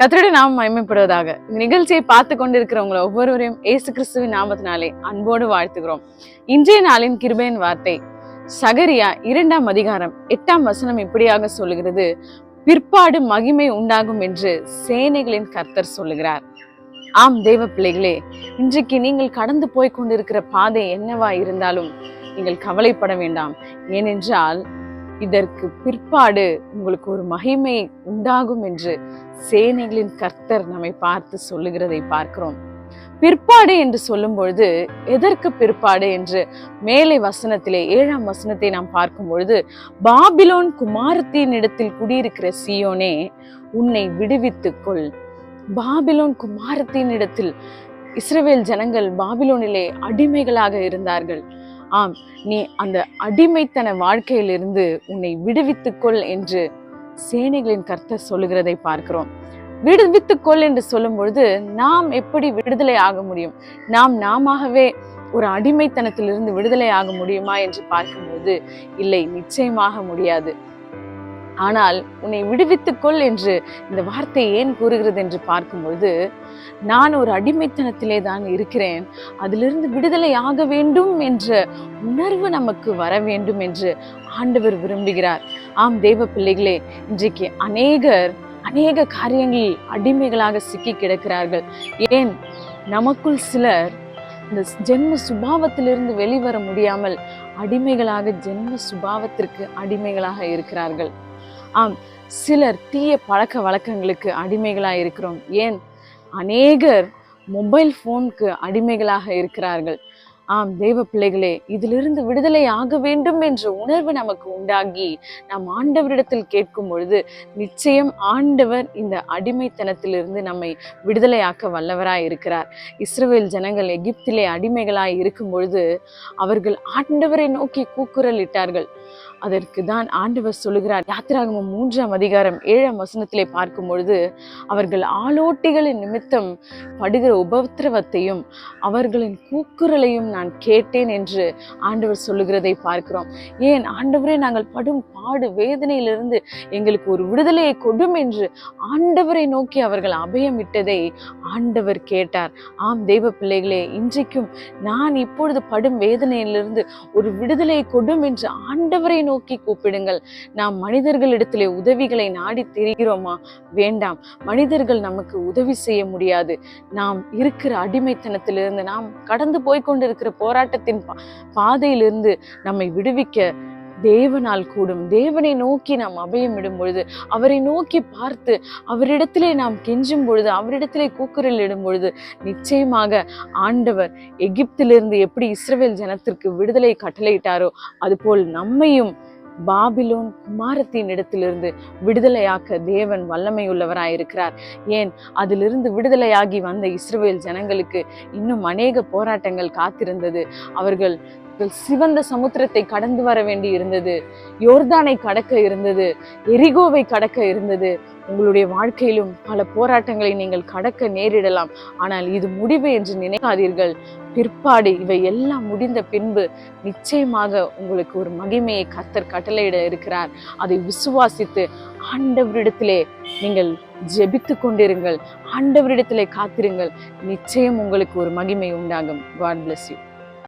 கத்தருடைய நாம் மயமைப்படுவதாக இந்த நிகழ்ச்சியை பார்த்து கொண்டிருக்கிறவங்களை ஒவ்வொருவரையும் ஏசு கிறிஸ்துவின் நாமத்தினாலே அன்போடு வாழ்த்துகிறோம். இன்றைய நாளின் கிருபையின் வார்த்தை சகரியா இரண்டாம் அதிகாரம் எட்டாம் வசனம் இப்படியாக சொல்லுகிறது பிற்பாடு மகிமை உண்டாகும் என்று சேனைகளின் கர்த்தர் சொல்லுகிறார். ஆம் தேவ பிள்ளைகளே இன்றைக்கு நீங்கள் கடந்து போய் கொண்டிருக்கிற பாதை என்னவா இருந்தாலும் நீங்கள் கவலைப்பட வேண்டாம். ஏனென்றால் இதற்கு பிற்பாடு உங்களுக்கு ஒரு மகிமை உண்டாகும் என்று சேனைகளின் கர்த்தர் நம்மை பார்த்து சொல்லுகிறதை பார்க்கிறோம். பிற்பாடு என்று சொல்லும் பொழுது எதற்கு பிற்பாடு என்று மேலை வசனத்திலே ஏழாம் வசனத்தை நாம் பார்க்கும் பொழுது பாபிலோன் குமாரத்தின் இடத்தில் குடியிருக்கிற சியோனே உன்னை விடுவித்துக் கொள் பாபிலோன் குமாரத்தின் இடத்தில் இஸ்ரவேல் ஜனங்கள் பாபிலோனிலே அடிமைகளாக இருந்தார்கள். ஆம் நீ அந்த அடிமைத்தன வாழ்க்கையிலிருந்து உன்னை விடுவித்துக்கொள் என்று சேனைகளின் கர்த்தர் சொல்லுகிறதை பார்க்கிறோம். விடுவித்துக்கொள் என்று சொல்லும் பொழுது நாம் எப்படி விடுதலை ஆக முடியும்? நாம் நாமவே ஒரு அடிமைத்தனத்திலிருந்து விடுதலை ஆக முடியுமா என்று பார்க்கும்போது இல்லை நிச்சயமாக முடியாது. ஆனால் உன்னை விடுவித்துக்கொள் என்று இந்த வார்த்தை ஏன் கூறுகிறது என்று பார்க்கும்பொழுது நான் ஒரு அடிமைத்தனத்திலே தான் இருக்கிறேன். அதிலிருந்து விடுதலை ஆக வேண்டும் என்ற உணர்வு நமக்கு வர வேண்டும் என்று ஆண்டவர் விரும்புகிறார். ஆம் தேவ பிள்ளைகளே இன்றைக்கு அநேகர் அநேக காரியங்களில் அடிமைகளாக சிக்கி கிடக்கிறார்கள். ஏன்? நமக்குள் சிலர் இந்த ஜென்ம சுபாவத்திலிருந்து வெளிவர முடியாமல் அடிமைகளாக ஜென்ம சுபாவத்திற்கு அடிமைகளாக இருக்கிறார்கள். ஆம் சிலர் தீய பழக்க வழக்கங்களுக்கு அடிமைகளாக இருக்கிறோம். ஏன்? அநேகர் மொபைல் ஃபோனுக்கு அடிமைகளாக இருக்கிறார்கள். ஆம் தெய்வ பிள்ளைகளே இதிலிருந்து விடுதலை ஆக வேண்டும் என்ற உணர்வு நமக்கு உண்டாகி நாம் ஆண்டவரிடத்தில் கேட்கும் பொழுது நிச்சயம் ஆண்டவர் இந்த அடிமைத்தனத்திலிருந்து நம்மை விடுதலையாக்க வல்லவராய் இருக்கிறார். இஸ்ரேல் ஜனங்கள் எகிப்திலே அடிமைகளாய் இருக்கும் பொழுது அவர்கள் ஆண்டவரை நோக்கி கூக்குரல் இட்டார்கள் அதற்கு தான் ஆண்டவர் சொல்லுகிறார். யாத்திராகமம் மூன்றாம் அதிகாரம் ஏழாம் வசனத்திலே பார்க்கும் பொழுது அவர்கள் ஆலோட்டிகளின் நிமித்தம் படுகிற உபத்திரவத்தையும் அவர்களின் கூக்குரலையும் நான் கேட்டேன் என்று ஆண்டவர் சொல்லுகிறதை பார்க்கிறோம். ஏன்? ஆண்டவரே நாங்கள் படும் பாடு வேதனையிலிருந்து எங்களுக்கு ஒரு விடுதலையை கொடும் என்று ஆண்டவரை நோக்கி அவர்கள் அபயம் இட்டதை ஆண்டவர் கேட்டார். ஆம் தெய்வ பிள்ளைகளே இன்றைக்கும் நான் இப்பொழுது படும் வேதனையிலிருந்து ஒரு விடுதலையை கொடும் என்று ஆண்டவரை நோக்கி கூப்பிடுங்கள். நாம் மனிதர்களிடத்திலே உதவிகளை நாடி தெரிகிறோமா? வேண்டாம். மனிதர்கள் நமக்கு உதவி செய்ய முடியாது. நாம் இருக்கிற அடிமைத்தனத்திலிருந்து நாம் கடந்து போய்க்கொண்டிருக்கிற போராட்டத்தின் பா- பாதையிலிருந்து நம்மை விடுவிக்க தேவனால் கூடும். தேவனை நோக்கி நாம் அபயமிடும் பொழுது அவரை நோக்கி பார்த்து அவரிடத்திலே நாம் கெஞ்சும் பொழுது அவரிடத்திலே கூக்குரல் இடும் பொழுது நிச்சயமாக ஆண்டவர் எகிப்திலிருந்து எப்படி இஸ்ரவேல் ஜனத்திற்கு விடுதலை கட்டளையிட்டாரோ அதுபோல் நம்மையும் பாபிலோன் குமாரத்தின் இடத்திலிருந்து விடுதலையாக்க தேவன் வல்லமை உள்ளவராயிருக்கிறார் ஏன்? அதிலிருந்து விடுதலையாகி வந்த இஸ்ரவேல் ஜனங்களுக்கு இன்னும் அநேக போராட்டங்கள் காத்திருந்தது. அவர்கள் அவர்கள் சிவந்த சமுத்திரத்தை கடந்து வர வேண்டி இருந்தது. யோர்தானை கடக்க இருந்தது. எரிகோவை கடக்க இருந்தது. உங்களுடைய வாழ்க்கையிலும் பல போராட்டங்களை நீங்கள் கடக்க நேரிடலாம். ஆனால் இது முடிவு என்று நினைக்காதீர்கள். பிற்பாடு இவை எல்லாம் முடிந்த பின்பு நிச்சயமாக உங்களுக்கு ஒரு மகிமையை கத்தர் கட்டளையிட இருக்கிறார். அதை விசுவாசித்து ஆண்டவரிடத்திலே நீங்கள் ஜெபித்து கொண்டிருங்கள். ஆண்டவரிடத்திலே காத்திருங்கள். நிச்சயம் உங்களுக்கு ஒரு மகிமை உண்டாகும். God bless you